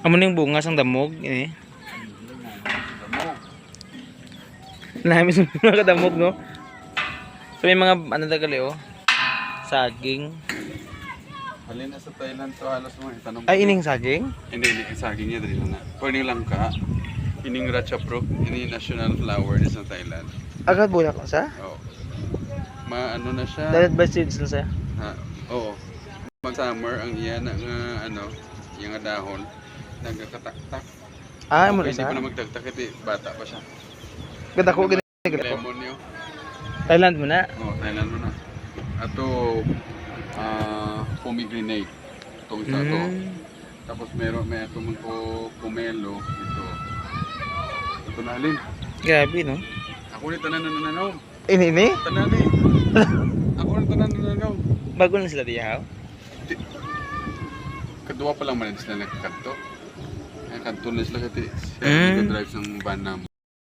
Amo ning bunga sang damog ini. Namin sa mga kadamog no. So may mga ano tagali oh. Saging. Halin na sa Thailand to halos mo itanong. Ay ining saging? Hindi, hindi saging niya dito na. Pwede lang ka. Ining ratchapruk, ini national flower ni sa Thailand. Agad bulak ko sa? Oh. Ma ano na siya? Dalit ba seeds na sa? Ha, oo. Pag summer ang iya na nga ano, iya nga dahon nagkakatak-tak. Ah, mo na Hindi pa na magtagtak iti bata pa siya. Ganda ko ganda ko. Thailand mo na. Oh, Thailand mo na. Ato ah pomegranate. Itong isa to. Mm. Tapos meron may ato man ko pomelo ito. Ito na alin. Grabe no. Ako ni tanan na nananaw. Ini ini Tanan ni. Ako ni tanan na nananaw. bago na sila diyaw. Kadua pa lang man sila nagkanto. Ay kanto na sila kati. Siya mm. drive ng van namo.